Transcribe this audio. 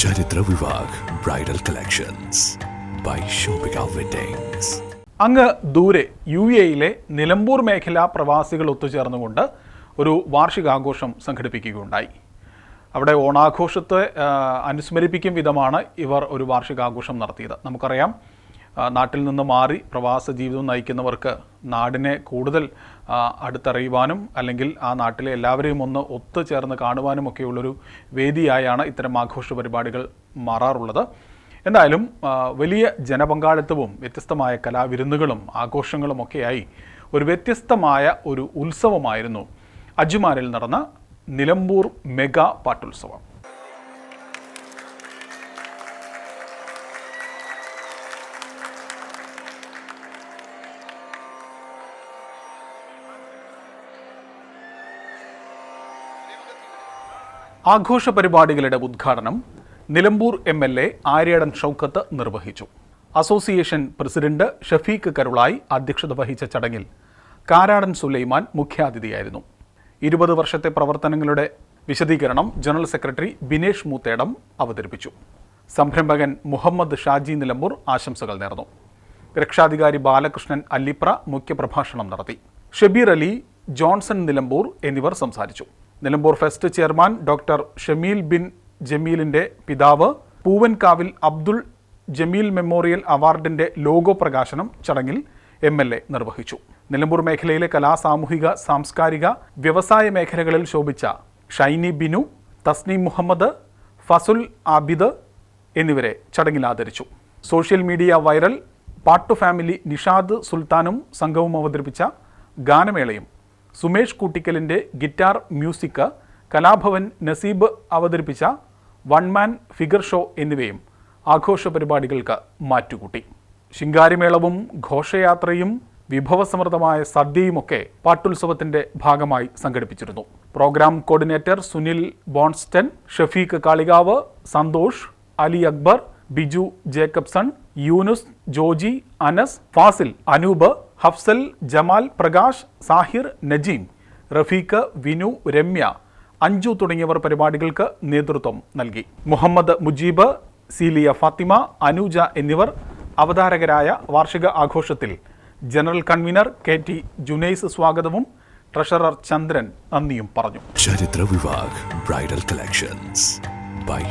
ചരിത്ര Vivah bridal collections by Shoppika weddings അങ്ങ് ദൂരെ യു എയിലെ നിലമ്പൂർ മേഖല പ്രവാസികൾ ഒത്തുചേർന്നുകൊണ്ട് ഒരു വാർഷികാഘോഷം സംഘടിപ്പിക്കുകയുണ്ടായി. അവിടെ ഓണാഘോഷത്തെ അനുസ്മരിപ്പിക്കും വിധമാണ് ഇവർ ഒരു വാർഷികാഘോഷം നടത്തിയത്. നമുക്കറിയാം നാട്ടിൽ നിന്ന് മാറി പ്രവാസ ജീവിതം നയിക്കുന്നവർക്ക് നാടിനെ കൂടുതൽ അടുത്തറിയുവാനും അല്ലെങ്കിൽ ആ നാട്ടിലെ എല്ലാവരെയും ഒന്ന് ഒത്തുചേർന്ന് കാണുവാനുമൊക്കെയുള്ളൊരു വേദിയായാണ് ഇത്തരം ആഘോഷ പരിപാടികൾ മാറാറുള്ളത്. എന്തായാലും വലിയ ജനപങ്കാളിത്തവും വ്യത്യസ്തമായ കലാവിരുന്നുകളും ആഘോഷങ്ങളും ഒക്കെയായി ഒരു വ്യത്യസ്തമായ ഒരു ഉത്സവമായിരുന്നു അജ്മാനിൽ നടന്ന നിലമ്പൂർ മെഗാ പാട്ടുത്സവം. ആഘോഷ പരിപാടികളുടെ ഉദ്ഘാടനം Nilambur M L A Aryadan Shoukath നിർവഹിച്ചു. അസോസിയേഷൻ പ്രസിഡന്റ് ഷഫീഖ് കരുളായി അധ്യക്ഷത വഹിച്ച ചടങ്ങിൽ കാരാടൻ സുലൈമാൻ മുഖ്യാതിഥിയായിരുന്നു. ഇരുപത് വർഷത്തെ പ്രവർത്തനങ്ങളുടെ വിശദീകരണം ജനറൽ സെക്രട്ടറി ബിനേഷ് മൂത്തേടം അവതരിപ്പിച്ചു. സംരംഭകൻ മുഹമ്മദ് ഷാജി നിലമ്പൂർ ആശംസകൾ നേർന്നു. രക്ഷാധികാരി ബാലകൃഷ്ണൻ അല്ലിപ്ര മുഖ്യപ്രഭാഷണം നടത്തി. ഷബീർ അലി ജോൺസൺ നിലമ്പൂർ എന്നിവർ സംസാരിച്ചു. Nilambur fest chairman doctor Shameel bin ജമീലിന്റെ പിതാവ് പൂവൻകാവിൽ അബ്ദുൾ ജമീൽ മെമ്മോറിയൽ അവാർഡിന്റെ ലോഗോ പ്രകാശനം ചടങ്ങിൽ എം എൽ എ നിർവഹിച്ചു. നിലമ്പൂർ മേഖലയിലെ കലാ സാമൂഹിക സാംസ്കാരിക വ്യവസായ മേഖലകളിൽ ശോഭിച്ച ഷൈനി ബിനു തസ്നീം മുഹമ്മദ് ഫസുൽ ആബിദ് എന്നിവരെ ചടങ്ങിൽ ആദരിച്ചു. സോഷ്യൽ മീഡിയ വൈറൽ പാട്ടു ഫാമിലി നിഷാദ് സുൽത്താനും സംഘവും അവതരിപ്പിച്ച ഗാനമേളയും സുമേഷ് കൂട്ടിക്കലിന്റെ ഗിറ്റാർ മ്യൂസിക് കലാഭവൻ നസീബ് അവതരിപ്പിച്ച വൺ മാൻ ഫിഗർ ഷോ എന്നിവയും ആഘോഷ പരിപാടികൾക്ക് മാറ്റുകൂട്ടി. ശിങ്കാരിമേളവും ഘോഷയാത്രയും വിഭവസമൃദ്ധമായ സദ്യയുമൊക്കെ പാട്ടുത്സവത്തിന്റെ ഭാഗമായി സംഘടിപ്പിച്ചിരുന്നു. Program coordinator Sunil Bonston Shafeeq Kalikavu Santhosh Ali Akbar Biju Jacobson Yunus Joji Anas Fazil Anoop Hafsal Jamal Prakash Sahir Najeem Rafeeq Vinu Ramya Anju തുടങ്ങിയവർ പരിപാടികൾക്ക് നേതൃത്വം നൽകി. മുഹമ്മദ് മുജീബ് സീലിയ ഫാത്തിമ അനൂജ എന്നിവർ അവതാരകരായ വാർഷിക ആഘോഷത്തിൽ general convener K T Junais സ്വാഗതവും treasurer ചന്ദ്രൻ നന്ദിയും പറഞ്ഞു. Bridal collections by